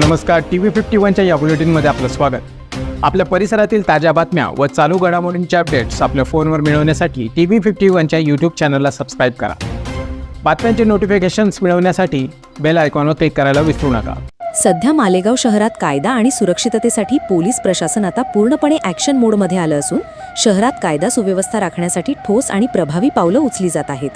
नमस्कार T V fifty वनच्या या बुलेटिनमध्ये आपलं स्वागत. आपल्या परिसरातील ताज्या बातम्या व चालू घडामोडींचे अपडेट्स आपल्या फोनवर मिळवण्यासाठी टी व्ही फिफ्टी वनच्या यूट्यूब चॅनलला सबस्क्राईब करा. बातम्यांचे नोटिफिकेशन्स मिळवण्यासाठी बेल आयकॉनवर क्लिक करायला विसरू नका. सध्या मालेगाव शहरात कायदा आणि सुरक्षिततेसाठी पोलीस प्रशासन आता पूर्णपणे ॲक्शन मोडमध्ये आलं असून शहरात कायदा सुव्यवस्था राखण्यासाठी ठोस आणि प्रभावी पावलं उचली जात आहेत.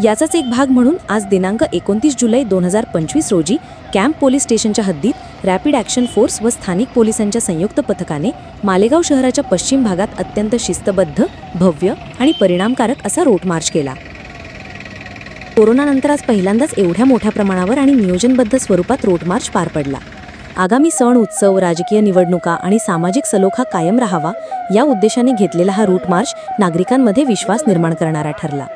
याचाच एक भाग म्हणून आज दिनांक एकोणतीस जुलै दोन हजार पंचवीस रोजी कॅम्प पोलीस स्टेशनच्या हद्दीत रॅपिड ॲक्शन फोर्स व स्थानिक पोलिसांच्या संयुक्त पथकाने मालेगाव शहराच्या पश्चिम भागात अत्यंत शिस्तबद्ध भव्य आणि परिणामकारक असा रोट मार्च केला. कोरोनानंतर आज पहिल्यांदाच एवढ्या मोठ्या प्रमाणावर आणि नियोजनबद्ध स्वरूपात रोट मार्च पार पडला. आगामी सण उत्सव राजकीय निवडणुका आणि सामाजिक सलोखा कायम राहावा या उद्देशाने घेतलेला हा रूट मार्च नागरिकांमध्ये विश्वास निर्माण करणारा ठरला.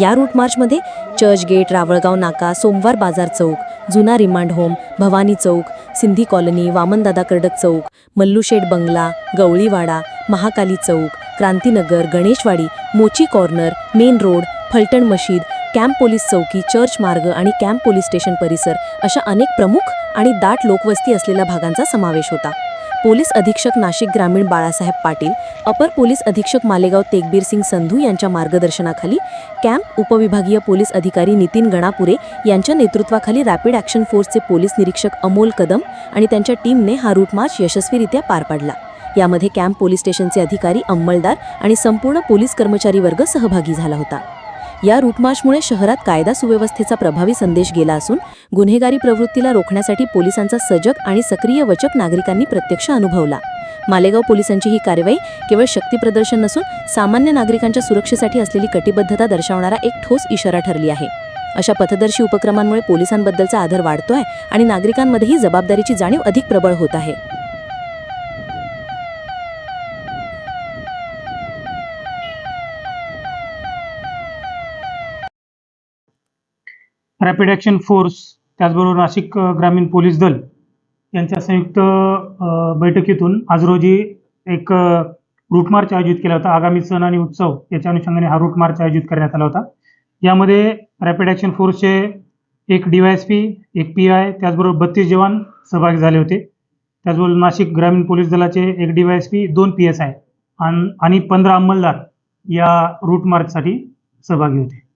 या रूट मार्चमध्ये चर्चगेट रावळगाव नाका सोमवार बाजार चौक जुना रिमांड होम भवानी चौक सिंधी कॉलनी वामनदादा कर्डक चौक मल्लूशेठ बंगला गवळीवाडा महाकाली चौक क्रांतीनगर गणेशवाडी मोची कॉर्नर मेन रोड फलटण मशीद कॅम्प पोलीस चौकी चर्च मार्ग आणि कॅम्प पोलीस स्टेशन परिसर अशा अनेक प्रमुख आणि दाट लोकवस्ती असलेल्या भागांचा समावेश होता. पोलीस अधीक्षक नाशिक ग्रामीण बाळासाहेब पाटील अपर पोलीस अधीक्षक मालेगाव तेगबीर सिंग संधू यांच्या मार्गदर्शनाखाली कॅम्प उपविभागीय पोलीस अधिकारी नितीन गणापुरे यांच्या नेतृत्वाखाली रॅपिड ॲक्शन फोर्सचे पोलीस निरीक्षक अमोल कदम आणि त्यांच्या टीमने हा रूट मार्च यशस्वीरित्या पार पाडला. यामध्ये कॅम्प पोलीस स्टेशनचे अधिकारी अंमलदार आणि संपूर्ण पोलीस कर्मचारी वर्ग सहभागी झाला होता. या रूटमार्चमुळे शहरात कायदा सुव्यवस्थेचा प्रभावी संदेश गेला असून गुन्हेगारी प्रवृत्तीला रोखण्यासाठी पोलिसांचा सजग आणि सक्रिय वचक नागरिकांनी प्रत्यक्ष अनुभवला. मालेगाव पोलिसांची ही कारवाई केवळ शक्तीप्रदर्शन नसून सामान्य नागरिकांच्या सुरक्षेसाठी असलेली कटिबद्धता दर्शवणारा एक ठोस इशारा ठरली आहे. अशा पथदर्शी उपक्रमांमुळे पोलिसांबद्दलचा आदर वाढतोय आणि नागरिकांमध्येही जबाबदारीची जाणीव अधिक प्रबळ होत आहे. रॅपिड ॲक्शन फोर्स त्याचबरोबर नाशिक ग्रामीण पोलीस दल यांच्या संयुक्त बैठकीतून आज रोजी एक रूट मार्च आयोजित केला होता. आगामी सण आणि उत्सव याच्या अनुषंगाने हा रूट मार्च आयोजित करण्यात आला होता. यामध्ये रॅपिड ॲक्शन फोर्सचे एक डीवायएसपी एक पी आय त्याचबरोबर बत्तीस जवान सहभागी झाले होते. त्याचबरोबर नाशिक ग्रामीण पोलीस दलाचे एक डीवायएसपी दोन पी एस आय आणि पंधरा अंमलदार या रूट मार्चसाठी सहभागी होते.